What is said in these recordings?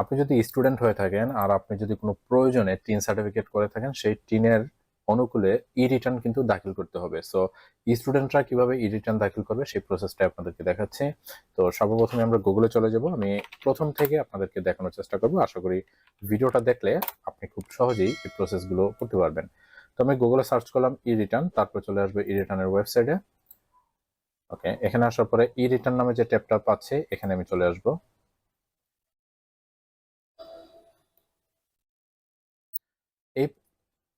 আপনি যদি স্টুডেন্ট হয়ে থাকেন আর আপনি যদি কোনো প্রয়োজনে টিন সার্টিফিকেট করে থাকেন, সেই টিনের অনুকূলে ই রিটার্ন কিন্তু দাখিল করতে হবে। সো স্টুডেন্টরা কীভাবে ই রিটার্ন দাখিল করবে সেই প্রসেসটা আপনাদেরকে দেখাচ্ছি। তো, সর্বপ্রথমে আমরা গুগলে চলে যাব। আমি প্রথম থেকে আপনাদেরকে দেখানোর চেষ্টা করব। আশা করি ভিডিওটা দেখলে আপনি খুব সহজেই এই প্রসেসগুলো করতে পারবেন। তো, আমি গুগলে সার্চ করলাম ই রিটার্ন তারপর চলে আসবে ই রিটার্নের ওয়েবসাইটে ওকে এখানে আসার পরে ই রিটার্ন নামে যে ট্যাবটা পাচ্ছে, এখানে আমি চলে আসব এই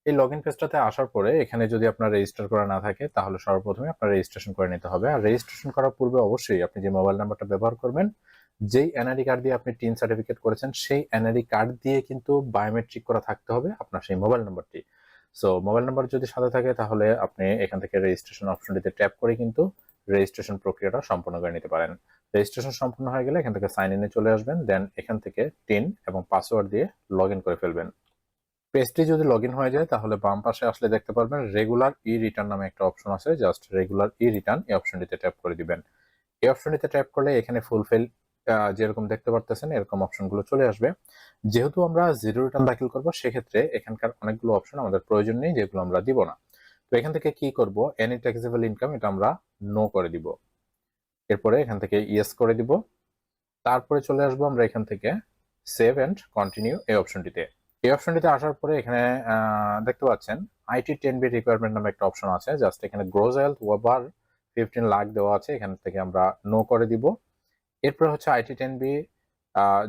এই লগ ইন পেজটাতে আসার পরে এখানে যদি আপনার রেজিস্টার করা না থাকে, তাহলে সর্বপ্রথমে আপনার রেজিস্ট্রেশন করে নিতে হবে। আর রেজিস্ট্রেশন করার পূর্বে অবশ্যই আপনি যে মোবাইল নাম্বারটা ব্যবহার করবেন, যেই এনআইডি কার্ড দিয়ে আপনি টিন সার্টিফিকেট করেছেন, সেই এনআইডি কার্ড দিয়ে কিন্তু বায়োমেট্রিক করা থাকতে হবে আপনার সেই মোবাইল নাম্বারটি সো মোবাইল নাম্বার যদি সাথে থাকে, তাহলে আপনি এখান থেকে রেজিস্ট্রেশন অপশনটিতে ট্যাপ করে কিন্তু রেজিস্ট্রেশন প্রক্রিয়াটা সম্পন্ন করে নিতে পারেন। রেজিস্ট্রেশন সম্পন্ন হয়ে গেলে এখান থেকে সাইন ইনে চলে আসবেন দেন এখান থেকে টিন এবং পাসওয়ার্ড দিয়ে লগ করে ফেলবেন। পেজটি যদি লগ হয়ে যায়, তাহলে বাম পাশে আসলে দেখতে পারবেন রেগুলার ই রিটার্ন নামে একটা অপশন আছে। জাস্ট রেগুলার ই রিটার্ন এই অপশনটিতে ট্যাপ করে দিবেন। এই অপশনটিতে ট্যাপ করলে এখানে ফুলফিল যেরকম দেখতে পারতেছেন, এরকম অপশনগুলো চলে আসবে। যেহেতু আমরা জিরো রিটার্ন দাখিল করব, সেক্ষেত্রে এখানকার অনেকগুলো অপশন আমাদের প্রয়োজন নেই, যেগুলো আমরা দিব না। তো এখান থেকে কি করব? এনি ট্যাক্সেবল ইনকাম এটা আমরা নো করে দিব। এরপরে এখান থেকে ইয়েস করে দিব। তারপরে চলে আসব আমরা এখান থেকে সেভ অ্যান্ড কন্টিনিউ এই অপশনটিতে এই অপশনটিতে আসার পরে এখানে দেখতে পাচ্ছেন আইটি টেন বি রিকোয়ারমেন্ট নামে একটা অপশন আছে। জাস্ট এখানে gross health over fifteen lakh দেওয়া আছে। এখান থেকে আমরা নো করে দিব। এরপরে হচ্ছে আইটি টেন বি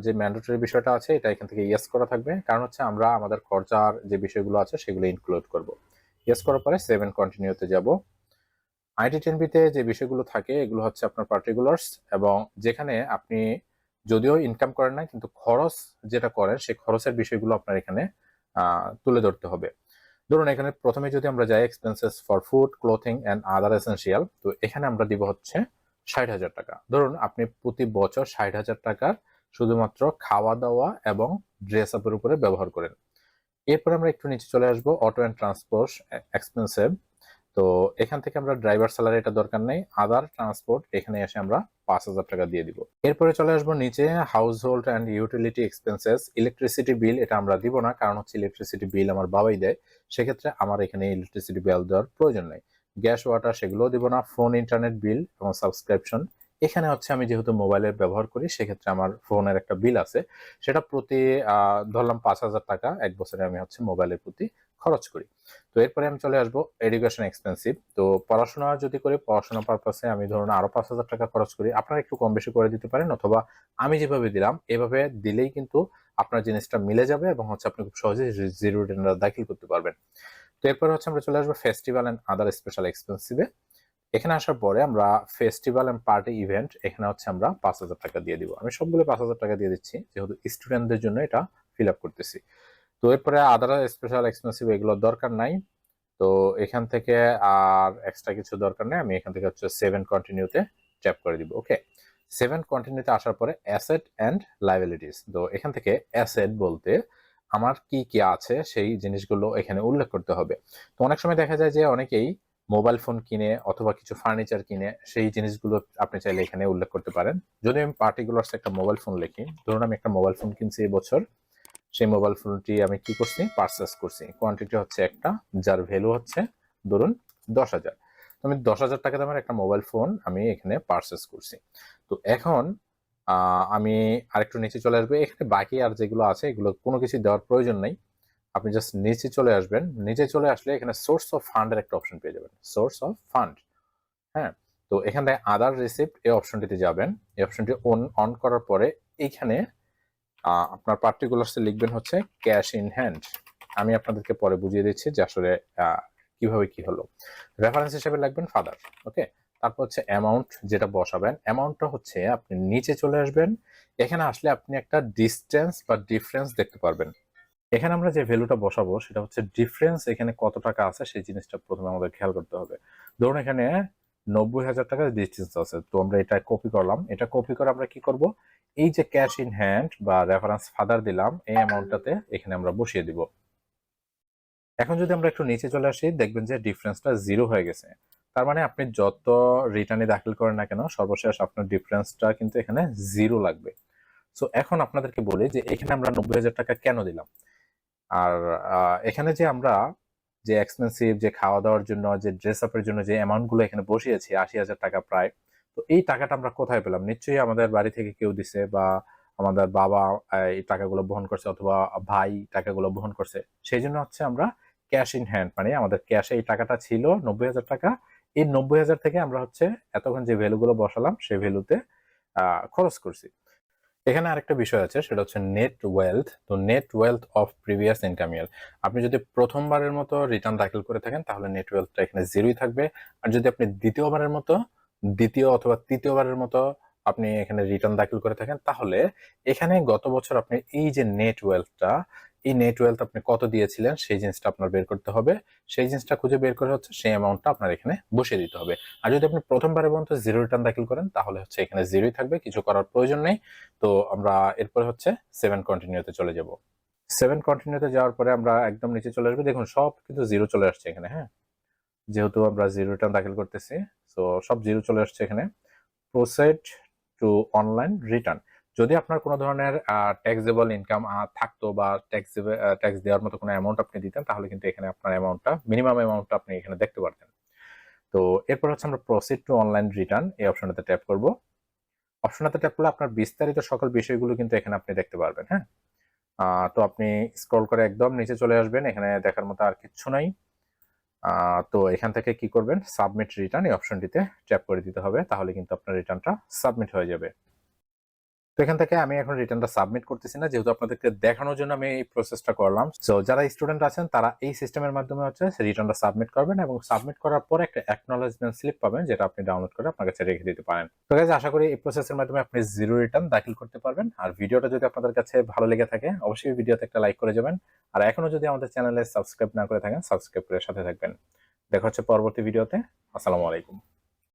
যে ম্যান্ডেটরি বিষয়টা আছে, এটা এখান থেকে ইয়েস করা থাকবে। কারণ হচ্ছে আমরা আমাদের খরচার যে বিষয়গুলো আছে, সেগুলো ইনক্লুড করব। ইয়েস করার পরে সেভেন কন্টিনিউতে যাব। আইটি টেন বিতে যে বিষয়গুলো থাকে, এগুলো হচ্ছে আপনার পার্টিকুলার্স এবং যেখানে আপনি যদিও ইনকাম করেন না, কিন্তু খরচ যেটা করেন, সেই খরচের বিষয়গুলো আপনার এখানে তুলে ধরতে হবে। ধরুন এখানে প্রথমে যদি আমরা যাই expenses for food clothing and other essential তো এখানে আমরা দিব হচ্ছে ষাট হাজার টাকা। ধরুন আপনি প্রতি বছর ষাট হাজার টাকার শুধুমাত্র খাওয়া দাওয়া এবং ড্রেস আপের উপরে ব্যবহার করেন। এরপর আমরা একটু নিচে চলে আসব অটো অ্যান্ড ট্রান্সপোর্ট এক্সপেন্সিভ তো এখান থেকে আমরা ড্রাইভার স্যালারি এটা দরকার নেই আদার ট্রান্সপোর্ট এখানে এসে আমরা পাঁচ হাজার টাকা দিয়ে দিব। এরপরে চলে আসব নিচে household and utility expenses electricity bill এটা আমরা দিব না, কারণ হচ্ছে ইলেকট্রিসিটি বিল আমার বাবাই দেয়, সেক্ষেত্রে আমার এখানে ইলেকট্রিসিটি বিল দেওয়ার প্রয়োজন নেই। গ্যাস ওয়াটার সেগুলোও দিব না ফোন ইন্টারনেট বিল এবং সাবস্ক্রিপশন এখানে হচ্ছে আমি যেহেতু মোবাইলের ব্যবহার করি, সেক্ষেত্রে আমার ফোনের একটা বিল আছে। সেটা প্রতি ধরলাম পাঁচ হাজার টাকা, এক বছরে আমি হচ্ছে মোবাইলের প্রতি খরচ করি। তো এরপরে আমি চলে আসব এডুকেশন এক্সপেন্সিভ তো পড়াশোনা যদি করি, পড়াশোনা পারপাসে আমি ধরুন আরও পাঁচ হাজার টাকা খরচ করি। আপনারা একটু কম বেশি করে দিতে পারেন অথবা আমি যেভাবে দিলাম, এভাবে দিলেই কিন্তু আপনার জিনিসটা মিলে যাবে এবং হচ্ছে আপনি খুব সহজে জিরো রিটার্ন দাখিল করতে পারবেন। তো এরপরে হচ্ছে আমরা চলে আসব ফেস্টিভ্যাল অ্যান্ড আদার স্পেশাল এক্সপেন্সিভে এখানে আসার পরে আমরা ফেস্টিভ্যাল অ্যান্ড পার্টি ইভেন্ট এখানে হচ্ছে আমরা পাঁচ হাজার টাকা দিয়ে দিব। আমি সবগুলো পাঁচ হাজার টাকা দিয়ে দিচ্ছি, যেহেতু স্টুডেন্টদের জন্য এটা ফিল আপ করতেছি। তো এরপরে আদার স্পেশাল এক্সপেন্সিভ এগুলোর দরকার নাই। তো এখান থেকে আর এক্সট্রা কিছু দরকার নেই। আমি এখান থেকে হচ্ছে সেভেন কন্টিনিউতে ট্যাপ করে দিব ওকে সেভেন কন্টিনিউতে আসার পরে অ্যাসেট অ্যান্ড লাইবিলিটিস তো এখান থেকে অ্যাসেট বলতে আমার কি কি আছে সেই জিনিসগুলো এখানে উল্লেখ করতে হবে। তো অনেক সময় দেখা যায় যে অনেকেই মোবাইল ফোন কিনে অথবা কিছু ফার্নিচার কিনে সেই জিনিসগুলো আপনি চাইলে এখানে উল্লেখ করতে পারেন। যদি আমি পার্টিকুলার একটা মোবাইল ফোন লিখি, ধরুন আমি একটা মোবাইল ফোন কিনছি এবছর সেই মোবাইল ফোনটি আমি কি করছি? পারচেস করছি। কোয়ান্টিটি হচ্ছে একটা, যার ভ্যালু হচ্ছে ধরুন দশ হাজার। তো আমি দশ হাজার টাকা দামের একটা মোবাইল ফোন আমি এখানে পারচেস করছি। তো এখন আমি আরেকটু নিচে চলে আসব। এখানে বাকি আর যেগুলো আছে, এগুলো কোনো কিছু দেওয়ার প্রয়োজন নেই। আপনি জাস্ট নিচে চলে আসবেন। নিচে চলে আসলে এখানে সোর্স অফ ফান্ডের একটা অপশন পেয়ে যাবেন। সোর্স অফ ফান্ড হ্যাঁ? তো এখান আদার রিসিপ্ট এই অপশনটিতে যাবেন। এই অপশনটি অন অন করার পরে এইখানে আপনার পার্টিকুলার্সে লিখবেন হচ্ছে ক্যাশ ইন হ্যান্ড আমি আপনাদেরকে পরে বুঝিয়ে দিচ্ছি যে আসলে কীভাবে কি হলো। রেফারেন্স হিসেবে লাগবেন ফাদার ওকে তারপর হচ্ছে অ্যামাউন্ট যেটা বসাবেন অ্যামাউন্টটা হচ্ছে আপনি নিচে চলে আসবেন। এখানে আসলে আপনি একটা ডিস্টেন্স বা ডিফারেন্স দেখতে পারবেন। এখানে আমরা যে ভ্যালুটা বসাবো, সেটা হচ্ছে ডিফারেন্স এখানে কত টাকা আছে, সেই জিনিসটা প্রথমে আমাদের খেয়াল করতে হবে। ধরুন এখানে নব্বই হাজার টাকার ডিস্টেন্স আছে। তো আমরা এটা কপি করলাম। এটা কপি করে আমরা কি করব? এই যে ক্যাশ ইন হ্যান্ড বা রেফারেন্স ফাদার দিলাম, এই অ্যামাউন্টটাতে এখানে আমরা বসিয়ে দিব। এখন যদি আমরা একটু নিচে চলে আসি, দেখবেন যে ডিফারেন্সটা জিরো হয়ে গেছে। তার মানে আপনি যত রিটার্নে দাখিল করেন না কেন, সর্বশেষ আপনার ডিফারেন্সটা কিন্তু এখানে জিরো লাগবে। সো এখন আপনাদেরকে বলি যে এখানে আমরা নব্বই হাজার টাকা কেন দিলাম? আর এখানে যে আমরা যে এক্সপেন্সিভ যে খাওয়া দাওয়ার জন্য, যে ড্রেস আপের জন্য যে অ্যামাউন্টগুলো এখানে বসিয়েছি, আশি হাজার টাকা প্রায়। তো এই টাকাটা আমরা কোথায় পেলাম? নিশ্চয়ই আমাদের বাড়ি থেকে কেউ দিছে বা আমাদের বাবা এই টাকাগুলো বহন করছে অথবা ভাই টাকাগুলো বহন করছে। সেই জন্য হচ্ছে আমরা ক্যাশ ইন হ্যান্ড মানে আমাদের ক্যাশে এই টাকাটা ছিল নব্বই হাজার টাকা। এই নব্বই হাজার থেকে আমরা হচ্ছে এতক্ষণ যে ভ্যালুগুলো বসালাম, সেই ভ্যালুতে খরচ করছি। এখানে আরেকটা বিষয় আছে, সেটা হচ্ছে নেট ওয়েলথ তো net wealth of previous income year আপনি যদি প্রথমবারের মতো রিটার্ন দাখিল করে থাকেন, তাহলে নেট ওয়েলথটা এখানে জিরোই থাকবে। আর যদি আপনি দ্বিতীয়বারের মতো, দ্বিতীয় অথবা তৃতীয়বারের মতো আপনি এখানে রিটার্ন দাখিল করে থাকেন, তাহলে এখানে গত বছর আপনি এই যে নেট ওয়েলথটা এই নেট ওয়েলথ আপনি কত দিয়েছিলেন, সেই জিনিসটা আপনার বের করতে হবে। সেই জিনিসটা খুঁজে বের করে হচ্ছে সেই অ্যামাউন্টটা আপনার এখানে বসিয়ে দিতে হবে। আর যদি আপনি প্রথমবারের মতো জিরো রিটার্ন দাখিল করেন, তাহলে হচ্ছে এখানে জিরোই থাকবে, কিছু করার প্রয়োজন নেই। তো আমরা এরপরে হচ্ছে সেভেন কন্টিনিউতে চলে যাব। সেভেন কন্টিনিউতে যাওয়ার পরে আমরা একদম নিচে চলে আসব। দেখুন, সব কিন্তু জিরো চলে আসছে এখানে হ্যাঁ? যেহেতু আমরা জিরো রিটার্ন দাখিল করতেছি তো সব জিরো চলে আসছে এখানে। প্রোসেড টু অনলাইন রিটার্ন যদি আপনার কোনো ধরনের ট্যাক্সেবল ইনকাম থাকতো বা ট্যাক্স ট্যাক্স দেওয়ার মতো কোনো অ্যামাউন্ট আপনি দিতেন, তাহলে কিন্তু এখানে আপনার অ্যামাউন্টটা মিনিমাম অ্যামাউন্টটা আপনি এখানে দেখতে পারতেন। তো এরপর হচ্ছে আমরা প্রসিড টু অনলাইন রিটার্ন এই অপশনটাতে ট্যাপ করব। অপশনটাতে ট্যাপ করলে আপনার বিস্তারিত সকল বিষয়গুলো কিন্তু এখানে আপনি দেখতে পারবেন হ্যাঁ? তো আপনি স্ক্রল করে একদম নিচে চলে আসবেন, এখানে দেখার মতো আর কিচ্ছু নাই। তো এখান থেকে কি করবেন? সাবমিট রিটার্ন এই অপশনটিতে ট্যাপ করে দিতে হবে, তাহলে কিন্তু আপনার রিটার্নটা সাবমিট হয়ে যাবে। এখান থেকে আমি এখন রিটার্নটা সাবমিট করতেছি না, যেহেতু আপনাদেরকে দেখানোর জন্য আমি এই প্রসেসটা করলাম। সো যারা স্টুডেন্ট আছেন, তারা এই সিস্টেমের মাধ্যমে হচ্ছে রিটার্নটা সাবমিট করবেন এবং সাবমিট করার পর একটা অ্যাকনোলেজমেন্ট স্লিপ পাবেন, যেটা আপনি ডাউনলোড করে আপনার কাছে রেখে দিতে পারেন। তো গাইজ আশা করি এই প্রসেসের মাধ্যমে আপনি জিরো রিটার্ন দাখিল করতে পারবেন। আর ভিডিওটা যদি আপনাদের কাছে ভালো লেগে থাকে, অবশ্যই ভিডিওতে একটা লাইক করে যাবেন। আর এখনও যদি আমাদের চ্যানেলে সাবস্ক্রাইব না করে থাকেন সাবস্ক্রাইব করে সাথে থাকবেন। দেখা হচ্ছে পরবর্তী ভিডিওতে। আসসালামু আলাইকুম।